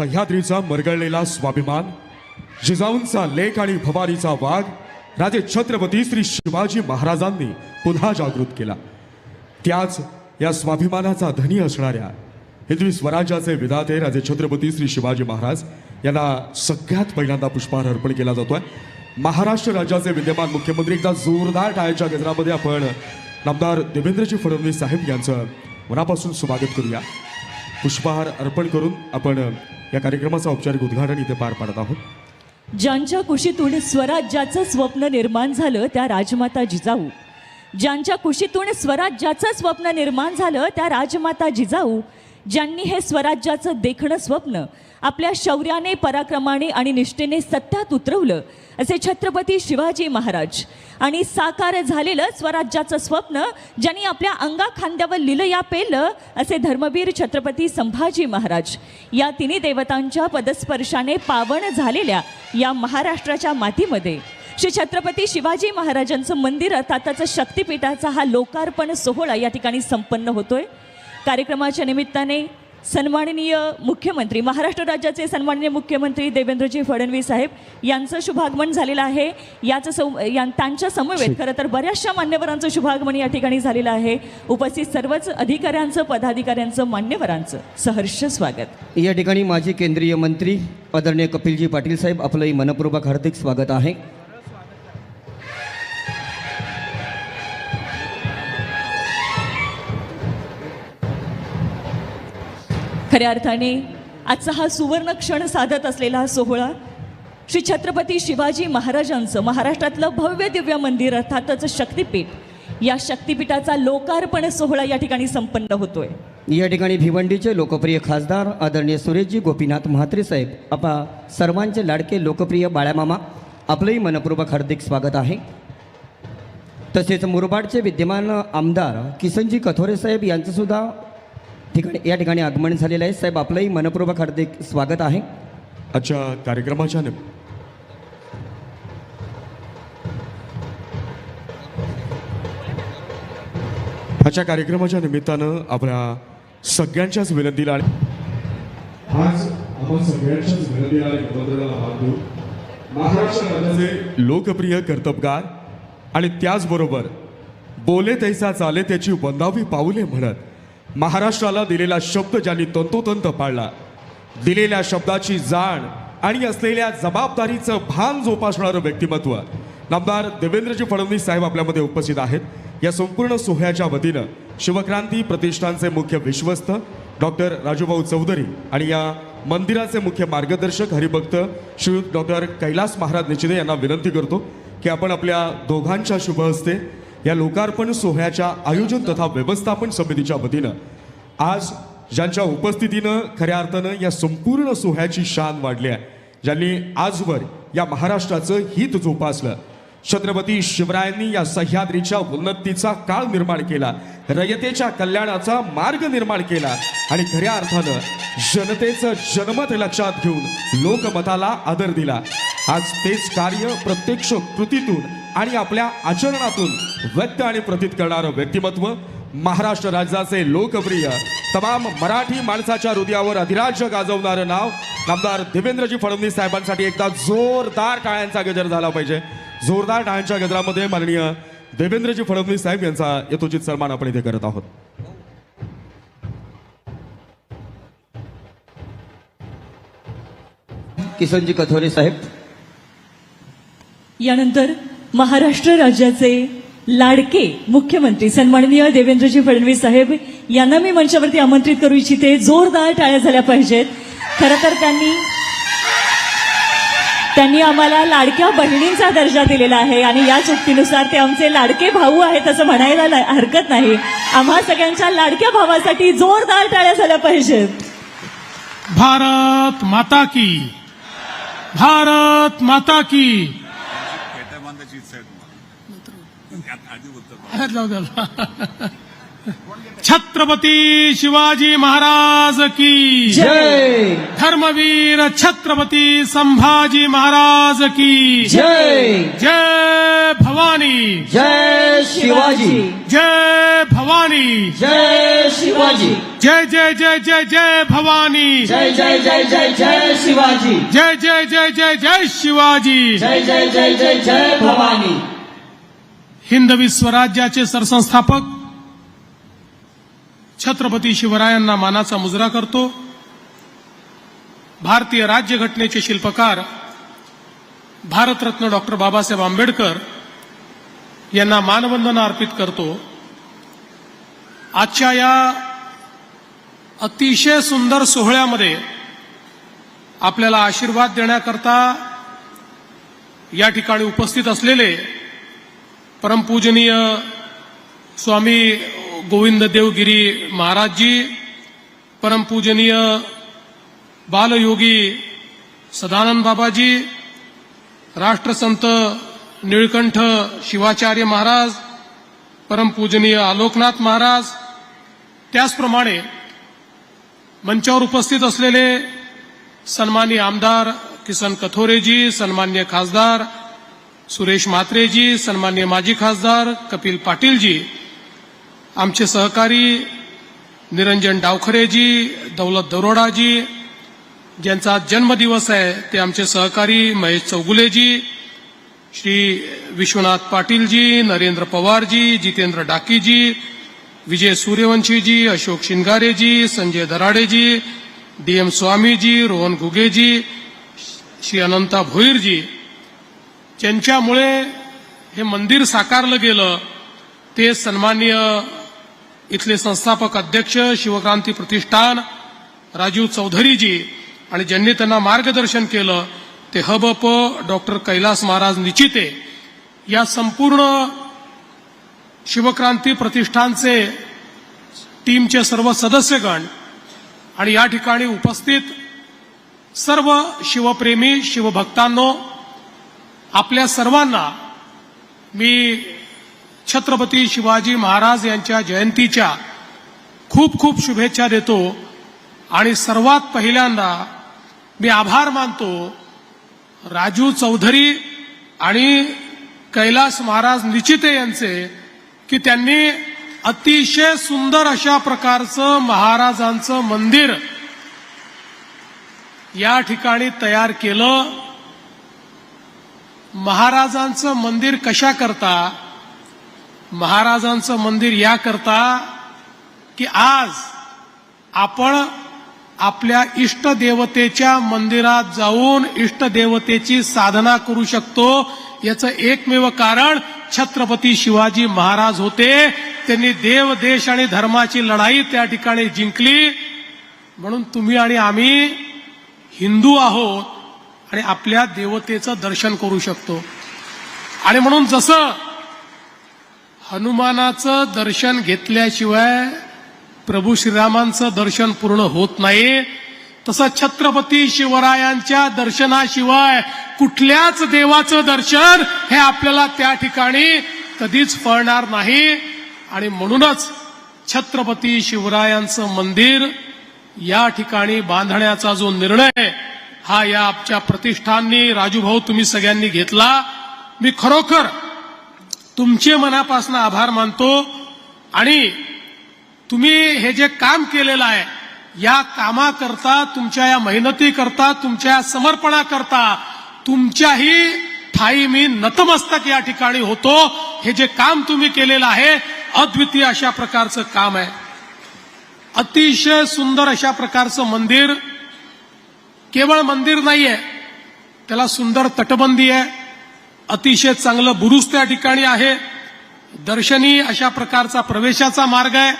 सह्याद्रीचा मरगळलेला स्वाभिमान जिजाऊंचा लेख आणि भवानीचा वाघ राजे छत्रपती श्री शिवाजी महाराजांनी पुन्हा जागृत केला. त्याच या स्वाभिमानाचा धनी असणाऱ्या हिंदवी स्वराज्याचे विधाते राजे छत्रपती श्री शिवाजी महाराज यांना सगळ्यात पहिल्यांदा पुष्पहार अर्पण केला जातोय. महाराष्ट्र राज्याचे विद्यमान मुख्यमंत्री एकदा जोरदार टाळ्याच्या गजरामध्ये आपण नामदार देवेंद्रजी फडणवीस साहेब यांचं मनापासून स्वागत करूया. पुष्पहार अर्पण करून आपण या कार्यक्रमाचं औपचारिक उद्घाटन इथे पार पाडत आहोत. ज्यांच्या कुशीतून स्वराज्याचं स्वप्न निर्माण झालं त्या राजमाता जिजाऊ. ज्यांच्या कुशीतून स्वराज्याचं स्वप्न निर्माण झालं त्या राजमाता जिजाऊ. ज्यांनी हे स्वराज्याचं देखणं स्वप्न आपल्या शौर्याने पराक्रमाने आणि निष्ठेने सत्यात उतरवलं असे छत्रपती शिवाजी महाराज. आणि साकार झालेलं स्वराज्याचं स्वप्न ज्यांनी आपल्या अंगा खांद्यावर लिहिलं या पेलं असे धर्मवीर छत्रपती संभाजी महाराज. या तिन्ही देवतांच्या पदस्पर्शाने पावन झालेल्या या महाराष्ट्राच्या मातीमध्ये. श्री छत्रपती शिवाजी महाराजांचं मंदिर अर्थातच शक्तिपीठाचा हा लोकार्पण सोहळा या ठिकाणी संपन्न होतोय. कार्यक्रमाच्या निमित्ताने सन्माननीय मुख्यमंत्री महाराष्ट्र राज्याचे सन्माननीय मुख्यमंत्री देवेंद्रजी फडणवीस साहेब यांचं शुभागमन झालेलं आहे. याचं सौ या त्यांच्या समवेत खरं तर बऱ्याचशा मान्यवरांचं शुभागमन या ठिकाणी झालेलं आहे. उपस्थित सर्वच अधिकाऱ्यांचं पदाधिकाऱ्यांचं मान्यवरांचं सहर्ष स्वागत. या ठिकाणी माजी केंद्रीय मंत्री आदरणीय कपिलजी पाटील साहेब आपलंही मनपूर्वक हार्दिक स्वागत आहे. खऱ्या अर्थाने आजचा हा सुवर्ण क्षण साधत असलेला हा सोहळा श्री छत्रपती शिवाजी महाराजांचं महाराष्ट्रातलं भव्य दिव्य मंदिर अर्थातच शक्तिपीठ या शक्तिपीठाचा लोकार्पण सोहळा या ठिकाणी संपन्न होतोय. या ठिकाणी भिवंडीचे लोकप्रिय खासदार आदरणीय सुरेशजी गोपीनाथ म्हात्रे साहेब आपा सर्वांचे लाडके लोकप्रिय बाळ्यामामा आपलंही मनपूर्वक हार्दिक स्वागत आहे. तसेच मुरबाडचे विद्यमान आमदार किसनजी कथोरे साहेब यांचं सुद्धा ठिकाणी या ठिकाणी आगमन झालेलं आहे. साहेब आपलंही मनपूर्वक हार्दिक स्वागत आहे. आजच्या कार्यक्रमाच्या निम आजच्या कार्यक्रमाच्या निमित्तानं आपल्या सगळ्यांच्याच विनंतीला आणि आज आपण सगळ्यांच्याच विनंतीला आणि निमंत्रणाला मान देऊ महाराष्ट्र राज्याचे लोकप्रिय कर्तबगार आणि त्याचबरोबर बोले तैसा चाले त्याची वंदावी पाऊले म्हणत महाराष्ट्राला दिलेला शब्द ज्यांनी तंतोतंत पाळला दिलेल्या शब्दाची जाण आणि असलेल्या जबाबदारीचं भान जोपासणारं व्यक्तिमत्व नामदार देवेंद्रजी फडणवीस साहेब आपल्यामध्ये उपस्थित आहेत. या संपूर्ण सोहळ्याच्या वतीनं शिवक्रांती प्रतिष्ठानचे मुख्य विश्वस्त डॉक्टर राजूभाऊ चौधरी आणि या मंदिराचे मुख्य मार्गदर्शक हरिभक्त श्री डॉक्टर कैलास महाराज निचिदे यांना विनंती करतो की आपण आपल्या दोघांच्या शुभ हस्ते या लोकार्पण सोहळ्याच्या आयोजन तथा व्यवस्थापन समितीच्या वतीनं आज ज्यांच्या उपस्थितीनं खऱ्या अर्थानं या संपूर्ण सोहळ्याची शान वाढली आहे ज्यांनी आजवर या महाराष्ट्राचं हित जोपासलं. छत्रपती शिवरायांनी या सह्याद्रीच्या उन्नतीचा काळ निर्माण केला रयतेच्या कल्याणाचा मार्ग निर्माण केला आणि खऱ्या अर्थानं जनतेचं जनमत लक्षात घेऊन लोकमताला आदर दिला. आज तेच कार्य प्रत्यक्ष कृतीतून आणि आपल्या आचरणातून व्यक्त आणि प्रतीत करणारं व्यक्तिमत्व महाराष्ट्र राज्याचे लोकप्रिय तमाम मराठी माणसाच्या हृदयावर अधिराज्य गाजवणारं नाव नामदार देवेंद्रजी फडणवीस साहेबांसाठी एकदा जोरदार टाळ्यांचा गजर झाला पाहिजे. जोरदार टाळ्यांच्या गजरामध्ये माननीय देवेंद्रजी फडणवीस साहेब यांचा यथोचित सन्मान आपण इथे करत आहोत. किसनजी कथोरे साहेब. यानंतर महाराष्ट्र राज्याचे लाडके मुख्यमंत्री सन्माननीय देवेंद्रजी फडणवीस साहेब यांना मी मंचावरती आमंत्रित करू इच्छिते. जोरदार टाळ्या झाल्या पाहिजेत. खरं तर त्यांनी त्यांनी आम्हाला लाडक्या बहिणींचा दर्जा दिलेला आहे आणि या चुक्तीनुसार ते आमचे लाडके भाऊ आहेत असं म्हणायला हरकत नाही. आम्हा सगळ्यांच्या लाडक्या भावासाठी जोरदार टाळ्या झाल्या पाहिजेत. भारत माता की भारत माता की. छत्रपती शिवाजी महाराज की जय धर्मवीर छत्रपती संभाजी महाराज की जय जय भवानी जय शिवाजी जय भवानी जय शिवाजी जय जय जय जय जय भवानी जय जय जय जय जय शिवाजी जय जय जय जय जय शिवाजी जय जय जय जय जय भवानी हिंदवी स्वराज्याचे सरसंस्थापक छत्रपती शिवरायांना मानाचा मुजरा करतो. भारतीय राज्यघटनेचे शिल्पकार भारतरत्न डॉक्टर बाबासाहेब आंबेडकर यांना मानवंदना अर्पित करतो. आजच्या या अतिशय सुंदर सोहळ्यामध्ये आपल्याला आशीर्वाद देण्याकरता या ठिकाणी उपस्थित असलेले परमपूजनीय स्वामी गोविंद देवगिरी महाराजजी परमपूजनीय बालयोगी सदानंद बाबाजी राष्ट्रसंत निळकंठ शिवाचार्य महाराज परमपूजनीय आलोकनाथ महाराज त्याचप्रमाणे मंचावर उपस्थित असलेले सन्मान्य आमदार किसन कथोरेजी सन्मान्य खासदार सुरेश म्हात्रेजी सन्मान्य माजी खासदार कपिल पाटीलजी आमचे सहकारी निरंजन डावखरेजी दौलत दरोडाजी ज्यांचा जन्मदिवस आहे ते आमचे सहकारी महेश चौगुलेजी श्री विश्वनाथ पाटीलजी नरेंद्र पवारजी जितेंद्र डाकीजी विजय सूर्यवंशीजी अशोक शिंगारेजी संजय दराडेजी डी एम स्वामीजी रोहन घुगेजी श्री अनंता भोईरजी ज्यांच्यामुळे हे मंदिर साकारलं गेलं ते सन्माननीय इथले संस्थापक अध्यक्ष शिवक्रांती प्रतिष्ठान राजीव चौधरीजी आणि ज्यांनी त्यांना मार्गदर्शन केलं ते हबप डॉक्टर कैलास महाराज निचिते या संपूर्ण शिवक्रांती प्रतिष्ठानचे टीमचे सर्व सदस्यगण आणि या ठिकाणी उपस्थित सर्व शिवप्रेमी शिवभक्तांनो आपल्या सर्वांना मी छत्रपती शिवाजी महाराज यांच्या जयंतीच्या खूप खूप शुभेच्छा देतो आणि सर्वात पहिल्यांदा मी आभार मानतो राजू चौधरी आणि कैलास महाराज निचिते यांचे की त्यांनी अतिशय सुंदर अशा प्रकारचं महाराजांचं मंदिर या ठिकाणी तयार केलं. महाराजांचं मंदिर कशा करता? महाराजांचं मंदिर या करता की आज आपण आपल्या इष्टदेवतेच्या मंदिरात जाऊन इष्टदेवतेची साधना करू शकतो. याचं एकमेव कारण छत्रपती शिवाजी महाराज होते. त्यांनी देव देश आणि धर्माची लढाई त्या ठिकाणी जिंकली. म्हणून तुम्ही आणि आम्ही हिंदू आहोत. आणि आपल्या देवतेचं दर्शन करू शकतो. आणि म्हणून जसं हनुमानाचं दर्शन घेतल्याशिवाय प्रभू श्रीरामांचं दर्शन पूर्ण होत नाही तसं छत्रपती शिवरायांच्या दर्शनाशिवाय कुठल्याच देवाचं दर्शन हे आपल्याला त्या ठिकाणी कधीच फळणार नाही. आणि म्हणूनच छत्रपती शिवरायांचं मंदिर या ठिकाणी बांधण्याचा जो निर्णय हा या आमच्या प्रतिष्ठाननी राजूभाऊ तुम्ही सगळ्यांनी घेतला. मी खरोखर तुमचे मनापासून आभार मानतो आणि तुम्ही हे जे काम केलेलं आहे या कामाकरता तुमच्या या मेहनतीकरता तुमच्या या समर्पणाकरता तुमच्याही ठाई मी नतमस्तक या ठिकाणी होतो. हे जे काम तुम्ही केलेलं आहे अद्वितीय अशा प्रकारचं काम आहे. अतिशय सुंदर अशा प्रकारचं मंदिर केवळ मंदिर नाहीये. त्याला सुंदर तटबंदी आहे. अतिशय चांगलं बुरुज त्या ठिकाणी आहे. दर्शनी अशा प्रकारचा प्रवेशाचा मार्ग आहे.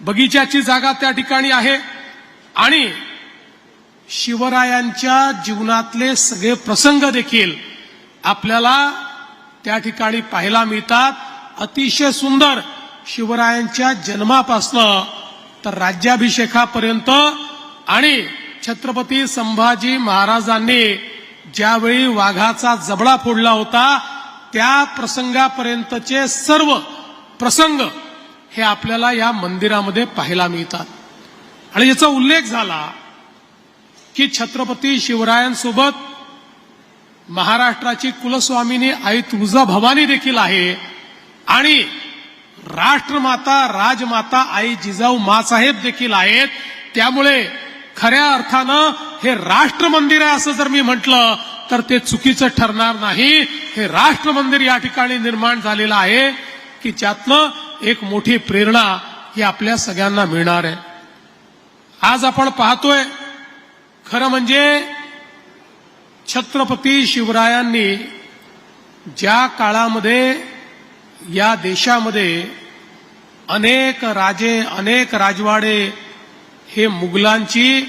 बगीच्याची जागा त्या ठिकाणी आहे. आणि शिवरायांच्या जीवनातले सगळे प्रसंग देखील आपल्याला त्या ठिकाणी पाहायला मिळतात. अतिशय सुंदर शिवरायांच्या जन्मापासनं तर राज्याभिषेकापर्यंत आणि छत्रपती संभाजी महाराजांनी ज्यावेळी वाघाचा जबडा फोडला होता त्या प्रसंगापर्यंतचे सर्व प्रसंग हे आपल्याला या मंदिरामध्ये पाहायला मिळतात. आणि याचा उल्लेख झाला की छत्रपती शिवरायांसोबत महाराष्ट्राची कुलस्वामिनी आई तुळजा भवानी देखील आहे आणि राष्ट्रमाता राजमाता आई जिजाऊ मासाहेब देखील आहेत. त्यामुळे खऱ्या अर्थानं हे राष्ट्र मंदिर आहे असं जर मी म्हटलं तर ते चुकीचं ठरणार नाही. हे राष्ट्र मंदिर या ठिकाणी निर्माण झालेलं आहे की ज्यातनं एक मोठी प्रेरणा ही आपल्या सगळ्यांना मिळणार आहे. आज आपण पाहतोय खरं म्हणजे छत्रपती शिवरायांनी ज्या काळामध्ये या देशामध्ये अनेक राजे अनेक राजवाडे हे मुघलांची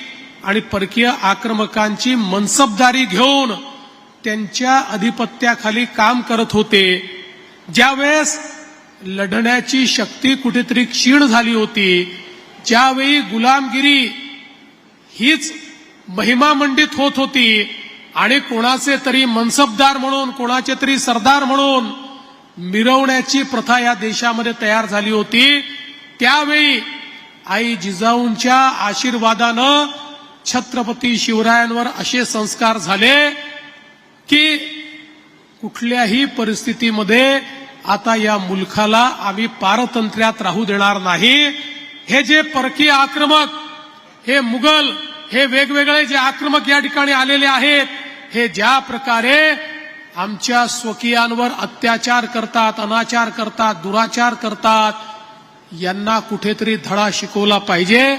आणि परकीय आक्रमकांची मनसबदारी घेऊन त्यांच्या अधिपत्याखाली काम करत होते. ज्यावेळेस लढण्याची शक्ती कुठेतरी क्षीण झाली होती ज्यावेळी गुलामगिरी हीच महिमामंडित होत होती आणि कोणाचे तरी मनसबदार म्हणून कोणाचे तरी सरदार म्हणून मिरवण्याची प्रथा या देशामध्ये तयार झाली होती त्यावेळी आई जिजाऊंच्या आशीर्वादानं छत्रपती शिवरायांवर असे संस्कार झाले की कुठल्याही परिस्थितीमध्ये आता या मुलखाला आम्ही पारतंत्र्यात राहू देणार नाही. हे जे परकीय आक्रमक हे मुघल हे वेगवेगळे जे आक्रमक या ठिकाणी आलेले आहेत हे ज्या प्रकारे आमच्या स्वकीयांवर अत्याचार करतात अनाचार करतात दुराचार करतात यांना कुठेतरी धडा शिकवला पाहिजे.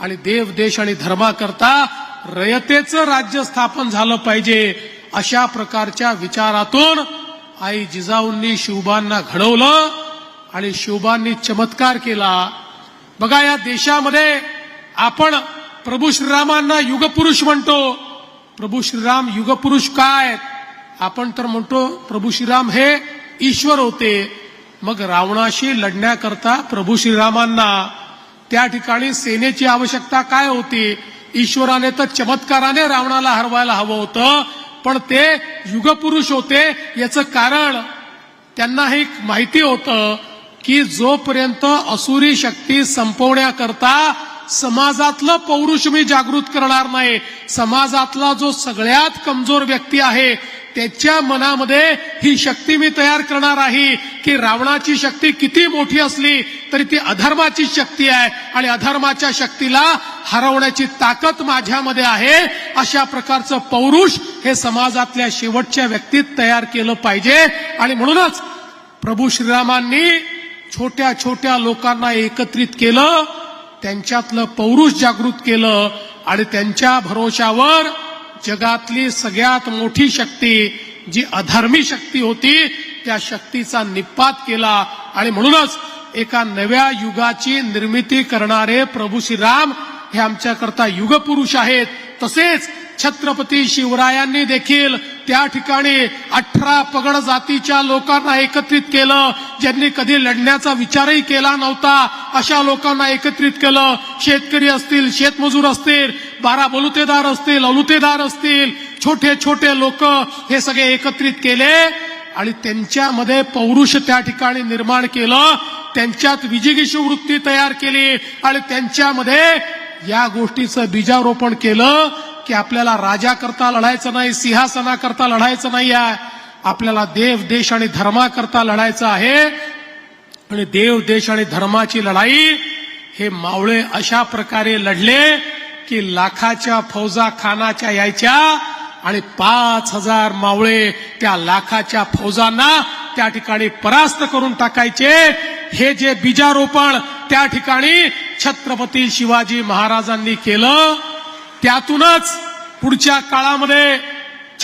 आणि देव देश आणि धर्माकरता रयतेचं राज्य स्थापन झालं पाहिजे अशा प्रकारच्या विचारातून आई जिजाऊंनी शिवबांना घडवलं आणि शिवबांनी चमत्कार केला. बघा या देशामध्ये आपण प्रभू श्रीरामांना युगपुरुष म्हणतो. प्रभू श्रीराम युगपुरुष काय? आपण तर म्हणतो प्रभू श्रीराम हे ईश्वर होते. मग रावणाशी लढण्याकरता प्रभू श्रीरामांना त्या ठिकाणी सेनेची आवश्यकता काय होती? ईश्वराने तर चमत्काराने रावणाला हरवायला हवं होतं पण ते युगपुरुष होते याचं कारण त्यांना हे माहिती होतं की जोपर्यंत असुरी शक्ती संपवण्याकरता समाजातलं पौरुष मी जागृत करणार नाही समाजातला जो सगळ्यात कमजोर व्यक्ती आहे त्याच्या मनामध्ये ही शक्ती मी तयार करणार आहे की रावणाची शक्ती किती मोठी असली तरी ती अधर्माची शक्ती आहे. आणि अधर्माच्या शक्तीला हरवण्याची ताकद माझ्यामध्ये आहे. अशा प्रकारचं पौरुष हे समाजातल्या शेवटच्या व्यक्तीत तयार केलं पाहिजे. आणि म्हणूनच प्रभू श्रीरामांनी छोट्या छोट्या लोकांना एकत्रित केलं त्यांच्यातलं पौरुष जागृत केलं आणि त्यांच्या भरोशावर जगातली सगळ्यात मोठी शक्ती जी अधर्मी शक्ती होती त्या शक्तीचा निपात केला. आणि म्हणूनच एका नव्या युगाची निर्मिती करणारे प्रभू श्रीराम हे आमच्याकरता युगपुरुष आहेत. तसेच छत्रपती शिवरायांनी देखील त्या ठिकाणी अठरा पगड जातीच्या लोकांना एकत्रित केलं. ज्यांनी कधी लढण्याचा विचारही केला नव्हता अशा लोकांना एकत्रित केलं. शेतकरी असतील शेतमजूर असतील बारा बलुतेदार असतील अलुतेदार असतील छोटे छोटे लोक हे सगळे एकत्रित केले आणि त्यांच्यामध्ये पौरुष त्या ठिकाणी निर्माण केलं. त्यांच्यात विजिगीषू वृत्ती तयार केली आणि त्यांच्यामध्ये या गोष्टीचं बीजारोपण केलं. की आपल्याला राजा करता लढायचं नाही सिंहासनाकरता लढायचं नाही आहे. आपल्याला देव देश आणि धर्माकरता लढायचं आहे. आणि देव देश आणि धर्माची लढाई हे मावळे अशा प्रकारे लढले की लाखाच्या फौजा खानाच्या यायच्या आणि पाच हजार मावळे त्या लाखाच्या फौजांना त्या ठिकाणी परास्त करून टाकायचे. हे जे बीजारोपण त्या ठिकाणी छत्रपती शिवाजी महाराजांनी केलं त्यातूनच पुढच्या काळामध्ये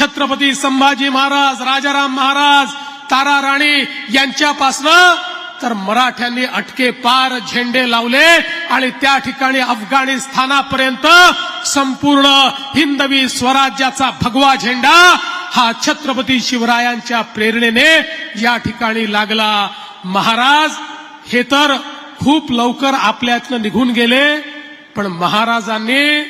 छत्रपती संभाजी महाराज राजाराम महाराज तारा राणी यांच्यापासनं तर मराठ्यांनी अटके पार झेंडे लावले आणि त्या ठिकाणी अफगाणिस्तानापर्यंत संपूर्ण हिंदवी स्वराज्याचा भगवा झेंडा हा छत्रपती शिवरायांच्या प्रेरणेने या ठिकाणी लागला. महाराज हे तर खूप लवकर आपल्यातनं निघून गेले पण महाराजांनी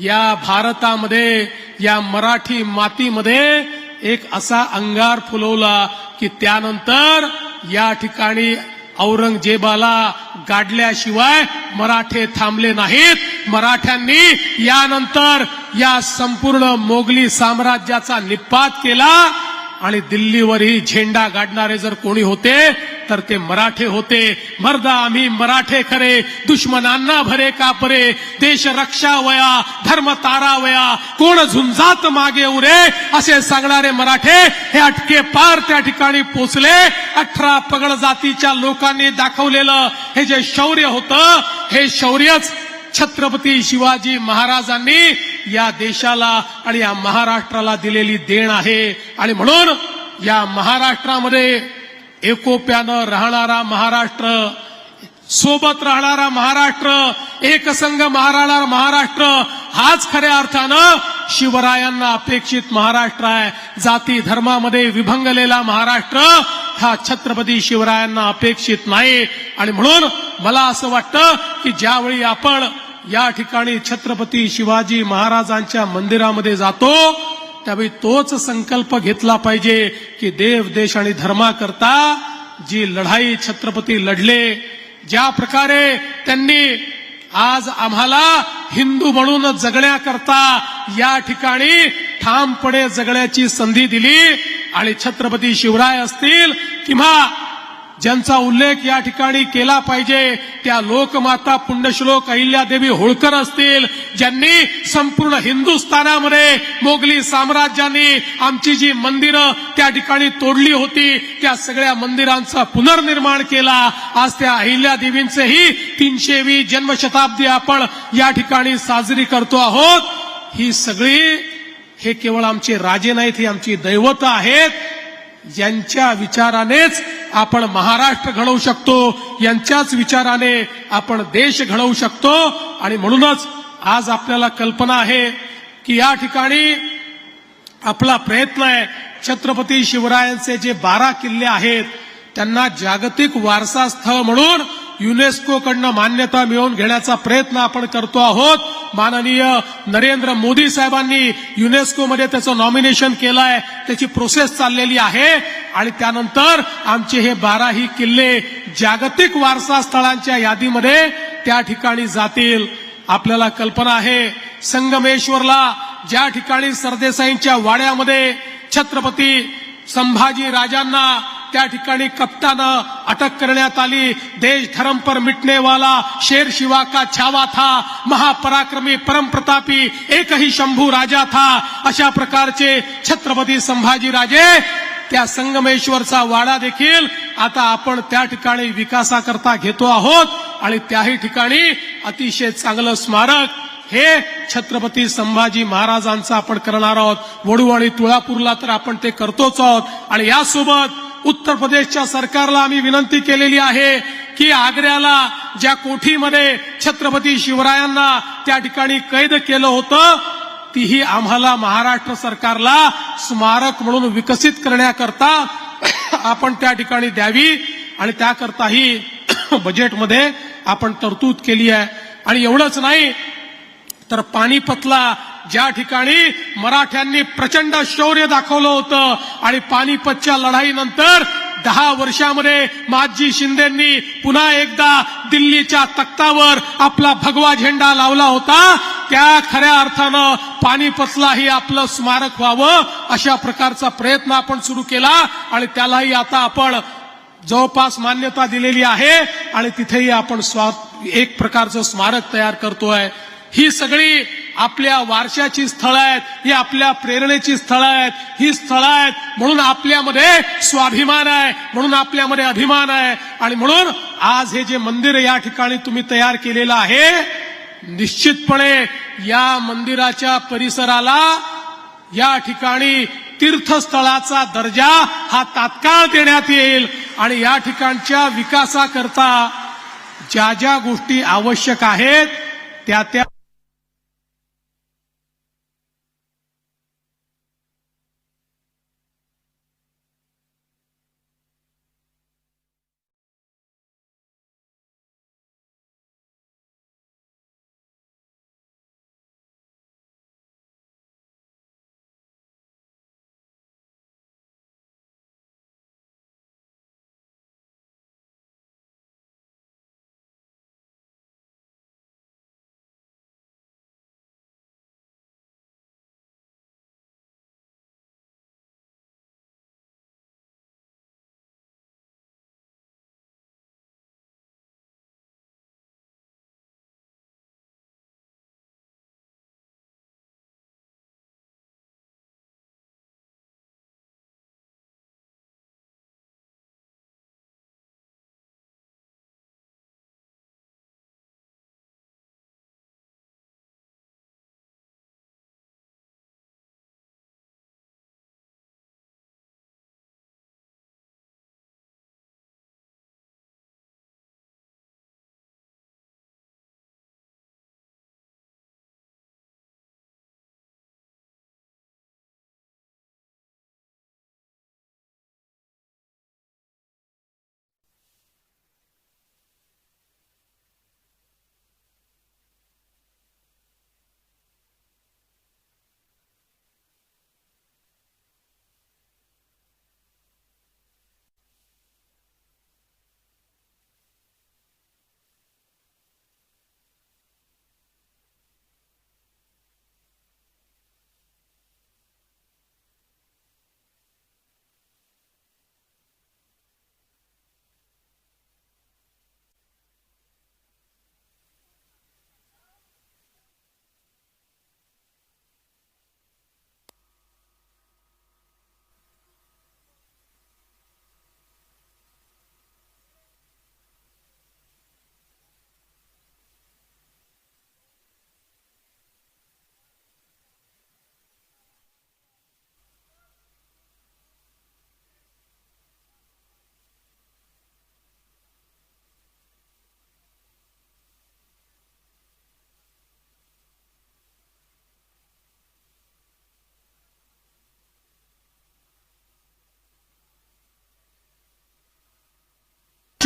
या भारतामध्ये या मराठी मातीमध्ये एक असा अंगार फुलवला की त्यानंतर या ठिकाणी औरंगजेबाला गाडल्याशिवाय मराठे थांबले नाहीत. मराठ्यांनी यानंतर या संपूर्ण मोगली साम्राज्याचा निपात केला. आणि दिल्लीवरही झेंडा गाडणारे जर कोणी होते तर ते मराठे होते. मर्दा आम्ही मराठे खरे. दुश्मनांना भरे कापरे देश रक्षा वया धर्म तारा वया. कोण झुंजात मागे उरे? असे सांगणारे मराठे हे अटके पार त्या ठिकाणी पोचले. अठरा पगड जातीच्या लोकांनी दाखवलेलं हे जे शौर्य होतं हे शौर्यच छत्रपती शिवाजी महाराजांनी या देशाला आणि या महाराष्ट्राला दिलेली देण आहे. आणि म्हणून या महाराष्ट्रामध्ये एकोप्यानं राहणारा महाराष्ट्र सोबत राहणारा महाराष्ट्र एकसंघ महाराणा महाराष्ट्र हाच खऱ्या अर्थानं शिवरायांना अपेक्षित महाराष्ट्र आहे. जाती धर्मामध्ये विभंगलेला महाराष्ट्र हा छत्रपती शिवरायांना अपेक्षित नाही. आणि म्हणून मला असं वाटतं की ज्यावेळी आपण या ठिकाणी छत्रपती शिवाजी महाराजांच्या मंदिरामध्ये जातो त्यावेळी तोच संकल्प घेतला पाहिजे की देव देश आणि धर्माकरता जी लढाई छत्रपती लढले ज्या प्रकारे त्यांनी आज आम्हाला हिंदू म्हणून जगण्याकरता या ठिकाणी ठामपणे जगण्याची संधी दिली आणि छत्रपती शिवराय असतील किंवा ज्यांचा उल्लेख या ठिकाणी केला पाहिजे त्या लोकमाता पुण्यश्लोक अहिल्यादेवी होळकर असतील ज्यांनी संपूर्ण हिंदुस्थानामध्ये मोगली साम्राज्याने आमची जी मंदिरं त्या ठिकाणी तोडली होती त्या सगळ्या मंदिरांचा पुनर्निर्माण केला. आज त्या अहिल्यादेवींचेही तीनशेवी जन्मशताब्दी आपण या ठिकाणी साजरी करतो आहोत. ही सगळी हे केवळ आमचे राजे नाहीत ही आमची दैवत आहेत. यांच्या विचारानेच आपण महाराष्ट्र घडवू शकतो यांच्याच विचाराने आपण देश घडवू शकतो. आणि म्हणूनच आज आपल्याला कल्पना आहे की या ठिकाणी आपला प्रयत्न आहे छत्रपती शिवरायांचे जे बारा किल्ले आहेत त्यांना जागतिक वारसा स्थळ म्हणून युनेस्कोकडनं मान्यता मिळवून घेण्याचा प्रयत्न आपण करतो आहोत. माननीय नरेंद्र मोदी साहेबांनी युनेस्कोमध्ये त्याचं नॉमिनेशन केलं आहे त्याची प्रोसेस चाललेली आहे. आणि त्यानंतर आमचे हे बाराही किल्ले जागतिक वारसा स्थळांच्या यादीमध्ये त्या ठिकाणी जातील. आपल्याला कल्पना आहे संगमेश्वरला ज्या ठिकाणी सरदेसाईंच्या वाड्यामध्ये छत्रपती संभाजी राजांना त्या ठिकाणी कप्तानं अटक करण्यात आली. देश धर्म पर मिटने वाला शेर शिवा का छावा था महापराक्रमी परमप्रतापी एकही शंभू राजा था. अशा प्रकारचे छत्रपती संभाजी राजे त्या संगमेश्वरचा वाडा देखील आता आपण त्या ठिकाणी विकासाकरता घेतो आहोत. आणि त्याही ठिकाणी अतिशय चांगलं स्मारक हे छत्रपती संभाजी महाराजांचं आपण करणार आहोत. वडू आणि तुळापूरला तर आपण ते करतोच आहोत. आणि यासोबत उत्तर प्रदेशच्या सरकारला आम्ही विनंती केलेली आहे की आग्र्याला ज्या कोठीमध्ये छत्रपती शिवरायांना त्या ठिकाणी कैद केलं होतं तीही आम्हाला महाराष्ट्र सरकारला स्मारक म्हणून विकसित करण्याकरता आपण त्या ठिकाणी द्यावी आणि त्याकरताही बजेटमध्ये आपण तरतूद केली आहे. आणि एवढंच नाही तर पानिपतला ज्या ठिकाणी मराठ्यांनी प्रचंड शौर्य दाखवलं होतं आणि पानिपतच्या लढाईनंतर दहा वर्षामध्ये माजी शिंदेंनी पुन्हा एकदा दिल्लीच्या तख्तावर आपला भगवा झेंडा लावला होता त्या खऱ्या अर्थानं पानिपतलाही आपलं स्मारक व्हावं अशा प्रकारचा प्रयत्न आपण सुरू केला आणि त्यालाही आता आपण जवळपास मान्यता दिलेली आहे आणि तिथेही आपण स्वा एक प्रकारचं स्मारक तयार करतोय. ही सगळी आपल्या वारशाची स्थळं आहेत ही आपल्या प्रेरणेची स्थळं आहेत ही स्थळं आहेत. म्हणून आपल्यामध्ये स्वाभिमान आहे म्हणून आपल्यामध्ये अभिमान आहे. आणि म्हणून आज हे जे मंदिर या ठिकाणी तुम्ही तयार केलेलं आहे निश्चितपणे या मंदिराच्या परिसराला या ठिकाणी तीर्थस्थळाचा दर्जा हा तात्काळ देण्यात येईल. आणि या ठिकाणच्या विकासाकरता ज्या ज्या गोष्टी आवश्यक आहेत त्या त्या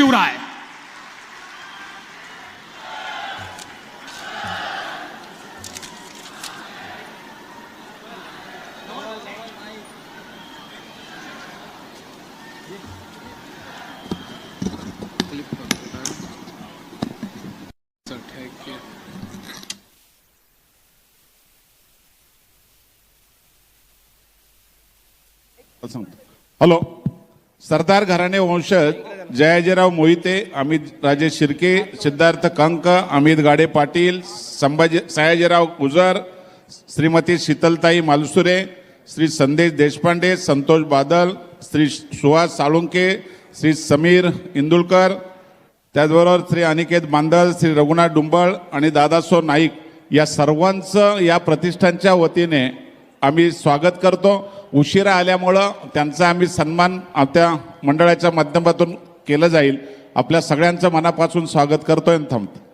शिवराय हॅलो सरदार घराणे वंशज जयाजीराव मोहिते अमित राजे शिर्के सिद्धार्थ कंक अमित गाडे पाटील संभाजी सयाजीराव गुजर श्रीमती शीतलताई मालुसुरे श्री संदेश देशपांडे संतोष बादल श्री सुहास साळुंके श्री समीर इंदुलकर त्याचबरोबर श्री अनिकेत बांदल श्री रघुनाथ डुंबळ आणि दादासो नाईक या सर्वांचं या प्रतिष्ठानच्या वतीने आम्ही स्वागत करतो. उशिरा आल्यामुळं त्यांचा आम्ही सन्मान त्या मंडळाच्या माध्यमातून केलं जाईल. आपल्या सगळ्यांचं मनापासून स्वागत करतोय आणि थांबतो